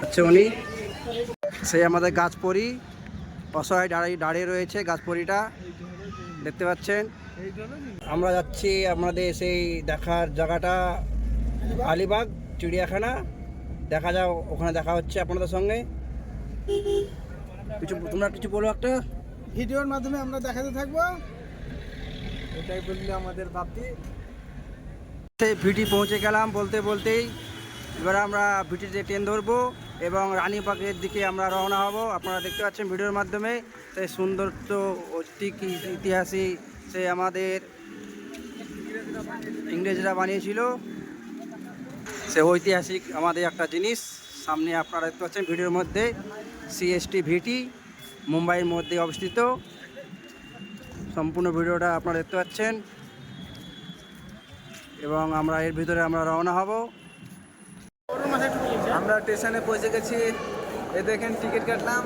হচ্ছে উনি সেই আমাদের গাছপরি অসহায় দাঁড়িয়ে দাঁড়িয়ে রয়েছে গাছপরিটা দেখতে পাচ্ছেন? আমরা যাচ্ছি আমাদের সেই দেখার জায়গাটা আলিবাগ চিড়িয়াখানা। দেখা যাও ওখানে দেখা হচ্ছে আপনাদের সঙ্গে। কিছু তোমরা কিছু বলো একটা? ভিডিওর মাধ্যমে আমরা দেখাতে থাকব। এটাই বললে আমাদের সেই ভিটি পৌঁছে গেলাম বলতে বলতেই। এবার আমরা ভিটিতে ট্রেন ধরবো। এবং রানীবাগের দিকে আমরা রওনা হব। আপনারা দেখতে পাচ্ছেন ভিডিওর মাধ্যমে সেই সৌন্দর্য ঐতিক ইতিহাসই সে আমাদের ইংরেজরা বানিয়েছিল। সে ঐতিহাসিক আমাদের একটা জিনিস, সামনে আপনারা দেখতে পাচ্ছেন ভিডিওর মধ্যে সিএসটি ভিটি মুম্বাইয়ের মধ্যে অবস্থিত। সম্পূর্ণ ভিডিওটা আপনারা দেখতে পাচ্ছেন। এবং আমরা এর ভিতরে আমরা রওনা হব। আমরা স্টেশনে পৌঁছে গেছি। এ দেখেন টিকিট কাটলাম।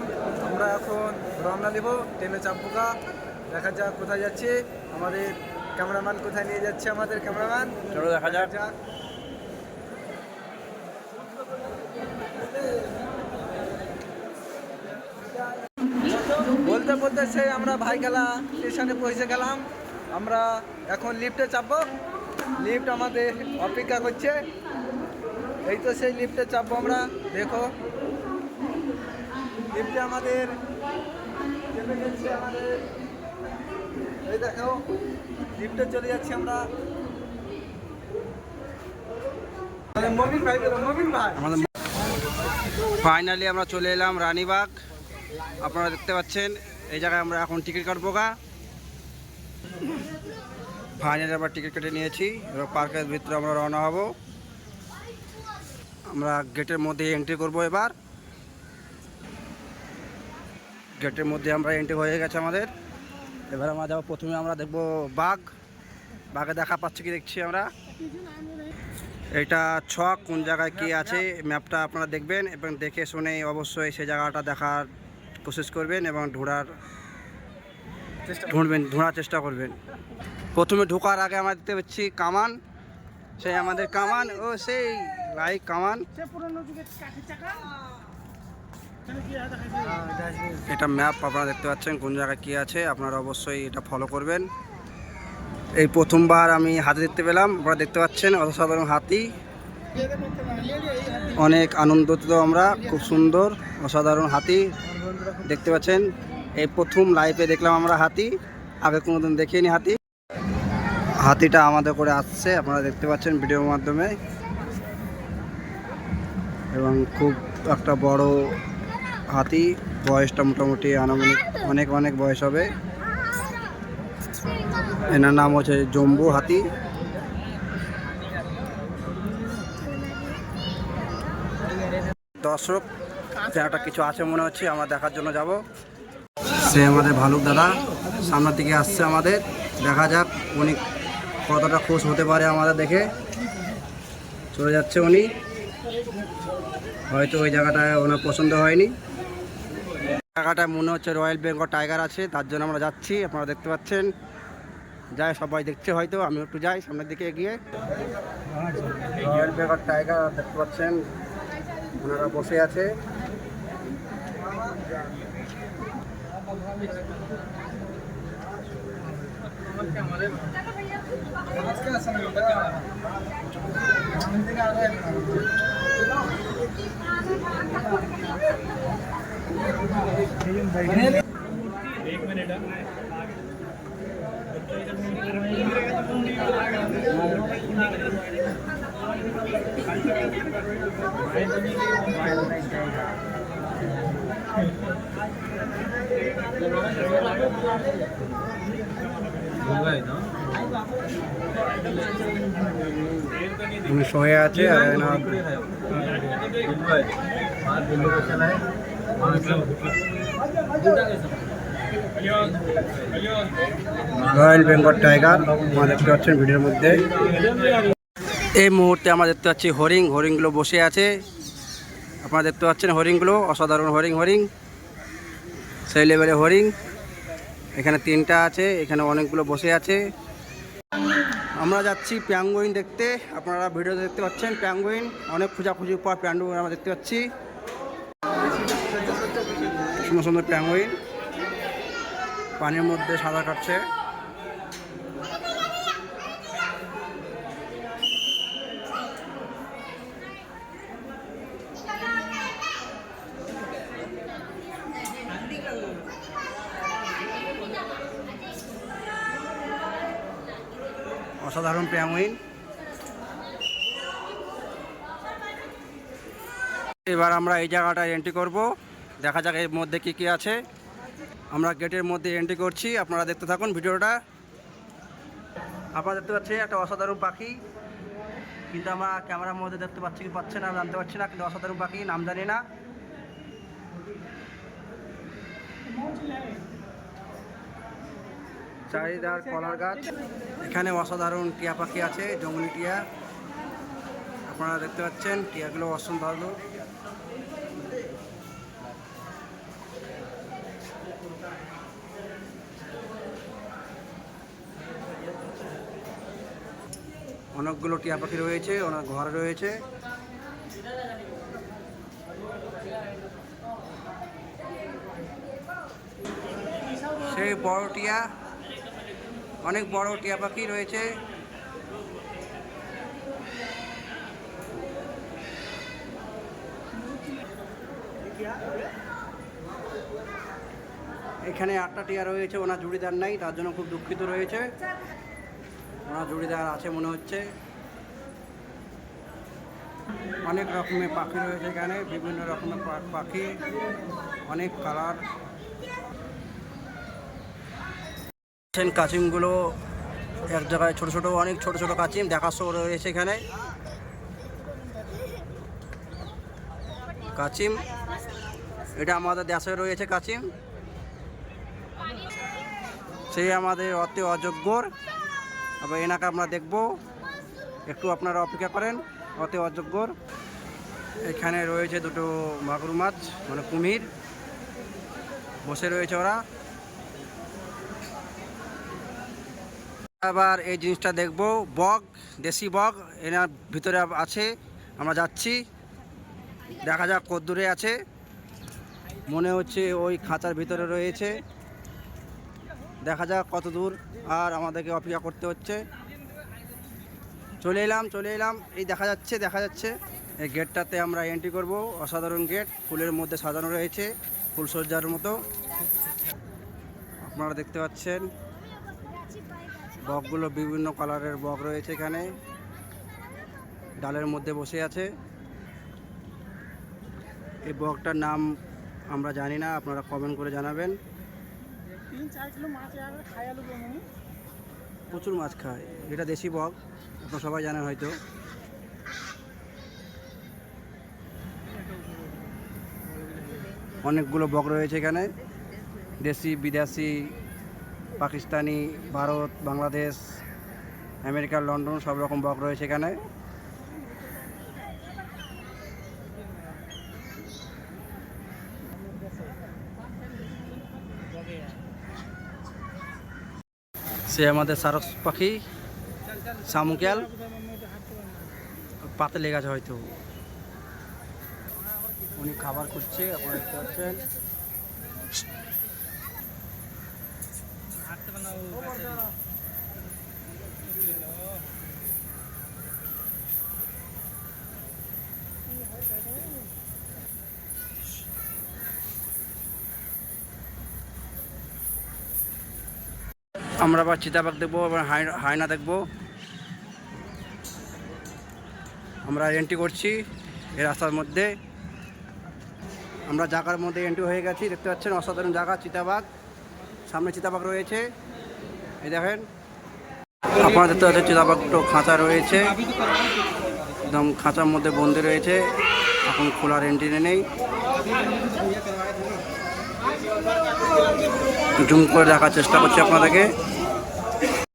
আমরা এখন রওনা দেবো ট্রেনে চাপবো। গা। দেখা যাক কোথায় যাচ্ছে। আমাদের ক্যামেরাম্যান কোথায় নিয়ে যাচ্ছে আমাদের ক্যামেরাম্যান? চলো দেখা যাক। বলতে বলতে সেই আমরা ভাইগালা স্টেশনে পৌঁছে গেলাম। আমরা এখন লিফটে চাপবো। লিফট আমাদের অপেক্ষা করছে। এই তো সেই লিফটে চাপবো আমরা, দেখো। লিফটে আমাদের এই দেখো, লিফটে চলে যাচ্ছি আমরা। ফাইনালি আমরা চলে এলাম রানীবাগ। আপনারা দেখতে পাচ্ছেন, এই জায়গায় আমরা এখন টিকিট কাটবো গা। ফাইনালি আমরা টিকিট কেটে নিয়েছি, এবার পার্কের ভিতরে আমরা রওনা হব। আমরা গেটের মধ্যে এন্ট্রি করব এবার। গেটের মধ্যে আমরা এন্ট্রি হয়ে গেছে আমাদের। এবার আমরা যাব প্রথমে আমরা দেখব বাঘ। বাঘে দেখা পাচ্ছি কি দেখছি আমরা? এটা ছক কোন জায়গায় কি আছে ম্যাপটা আপনারা দেখবেন এবং দেখে শুনে অবশ্যই সেই জায়গাটা দেখার কোশিশ করবেন এবং ঢোড়ার ঢুঁড়বেন ঢোঁড়ার চেষ্টা করবেন। প্রথমে ঢোকার আগে আমরা দেখতে পাচ্ছি কামান। সেই আমাদের কামান ও সেই লাইক কামান এটা ম্যাপ, আপনারা দেখতে পাচ্ছেন কোন জায়গায় কি আছে, আপনারা অবশ্যই এটা ফলো করবেন। এই প্রথমবার আমি হাতি দেখতে পেলাম, আপনারা দেখতে পাচ্ছেন অসাধারণ হাতি। অনেক আনন্দিত আমরা, খুব সুন্দর, অসাধারণ হাতি দেখতে পাচ্ছেন। এই প্রথম লাইভে দেখলাম আমরা হাতি, আগে কোনোদিন দেখিনি হাতি। হাতিটা আমাদের করে আসছে, আপনারা দেখতে পাচ্ছেন ভিডিওর মাধ্যমে। এবং খুব একটা বড় হাতি, বয়সটা মোটামুটি আনুমানিক অনেক অনেক বয়স হবে। এনার নাম হচ্ছে জম্বু হাতি। দর্শক একটা কিছু আছে মনে হচ্ছে, আমরা দেখার জন্য যাব। সে আমাদের ভালুক দাদা, সামনের দিকে আসছে আমাদের। দেখা যাক উনি কতটা খুশ হতে পারে আমাদের দেখে। চলে যাচ্ছে উনি। হয়তো ওই জায়গাটায় ওনার পছন্দ হয়নি। জায়গাটা মনে হচ্ছে রয়্যাল বেঙ্গল টাইগার আছে, তার জন্য আমরা যাচ্ছি, আপনারা দেখতে পাচ্ছেন। যাই, সবাই দেখছে হয়তো আমি একটু যাই, সামনের দিকে এগিয়ে। রয়্যাল বেঙ্গল টাইগার দেখতে পাচ্ছেন, ওনারা বসে আছে। উনি শুয়ে আছে আর এনার রয়্যাল বেঙ্গল টাইগার দেখতে পাচ্ছেন ভিডিওর মধ্যে। এই মুহূর্তে আমরা দেখতে পাচ্ছি হরিং হরিংগুলো বসে আছে। আপনারা দেখতে পাচ্ছেন হরিংগুলো অসাধারণ হরিং হরিং সেই লেভেলে হরিং এখানে তিনটা আছে, এখানে অনেকগুলো বসে আছে। আমরা যাচ্ছি প্যাঙ্গুইন দেখতে। আপনারা ভিডিও দেখতে পাচ্ছেন প্যাঙ্গুইন। অনেক খোঁজাখুঁজির পর প্যাঙ্গুইন আমরা দেখতে পাচ্ছি। সুন্দর সুন্দর প্যাঙ্গুইন পানির মধ্যে সাঁতার কাটছে। অসাধারণ প্যাঙ্গুইন এবার আমরা এই জায়গাটা এন্ট্রি করব। দেখা যাক এর মধ্যে কি কি আছে। আমরা গেটের মধ্যে এন্ট্রি করছি, আপনারা দেখতে থাকুন ভিডিওটা। আপনারা দেখতে পাচ্ছেন একটা অসাধারণ পাখি, কিন্তু আমরা ক্যামেরার মধ্যে দেখতে পাচ্ছি কি পাচ্ছে না, জানতে পারছি না, কিন্তু অসাধারণ পাখি, নাম জানি না। চারিদার কলার গাছ। এখানে অসাধারণ টিয়া পাখি আছে, জঙ্গলি টিয়া। আপনারা দেখতে পাচ্ছেন, টিয়াগুলো অসম্ভালো অনেকগুলো টিয়া পাখি রয়েছে অনেক ঘর রয়েছে। সেই বড় টিয়া, অনেক বড় টিয়া পাখি রয়েছে। এখানে আটটা টিয়া রয়েছে, ওনার জুড়িদার নাই, তার জন্য খুব দুঃখিত রয়েছে। ওনার জুড়িদার আছে মনে হচ্ছে। অনেক রকমের পাখি রয়েছে এখানে, বিভিন্ন রকমের পাখি, অনেক কালার কাচিমগুলো এক জায়গায় ছোট ছোট, অনেক ছোট ছোট কাচিম দেখার শো রয়েছে এখানে। কাচিম, এটা আমাদের দেশে রয়েছে কাচিম। সেই আমাদের অতি অযোগ্যর। আবার এনাকে আমরা দেখব। একটু আপনারা অপেক্ষা করেন, অতি অযোগ্যর। এখানে রয়েছে দুটো মাগুর মাছ মানে কুমির। বসে রয়েছে ওরা। আবার এই জিনিসটা দেখব, বগ, দেশি বগ এনার ভিতরে আছে। আমরা যাচ্ছি। দেখা যাক কদ্দূরে আছে। মনে হচ্ছে ওই খাঁচার ভিতরে রয়েছে। দেখা যাক কত দূর আর আমাদেরকে অপেক্ষা করতে হচ্ছে। চলে এলাম চলে এলাম। এই দেখা যাচ্ছে দেখা যাচ্ছে। এই গেটটাতে আমরা এন্ট্রি করব। অসাধারণ গেট। ফুলের মধ্যে সাজানো রয়েছে ফুলসজ্জার মতো। আপনারা দেখতে পাচ্ছেন, বকগুলো বিভিন্ন কালারের বক রয়েছে এখানে। ডালের মধ্যে বসে আছে। এই বকটার নাম আমরা জানি না, আপনারা কমেন্ট করে জানাবেন। প্রচুর মাছ খায়। এটা দেশি বক আপনারা সবাই জানেন হয়তো। অনেকগুলো বক রয়েছে এখানে। দেশি, বিদেশি, পাকিস্তানি, ভারত, বাংলাদেশ, আমেরিকা, লন্ডন, সব রকম বক রয়েছে এখানে। সে আমাদের সারস পাখি শামুকাল পাতে লেগে আছে হয়তো। উনি খাবার করছে আপনারা দেখতে আমরা আবার চিতাবাঘ দেখব, আবার হায়না দেখব। আমরা এন্ট্রি করছি এই রাস্তার মধ্যে। আমরা জায়গার মধ্যে এন্ট্রি হয়ে গেছি, দেখতে পাচ্ছেন অসাধারণ জায়গা চিতাবাঘ। সামনে চিতাবাঘ রয়েছে। এই দেখেন। আপনারা দেখতে পাচ্ছেন চিতাবাঘ তো খাঁচা রয়েছে। একদম খাঁচার মধ্যে বন্দি রয়েছে। এখন খোলার এন্ট্রি নেই। জুম করে দেখার চেষ্টা করছি আপনাদেরকে।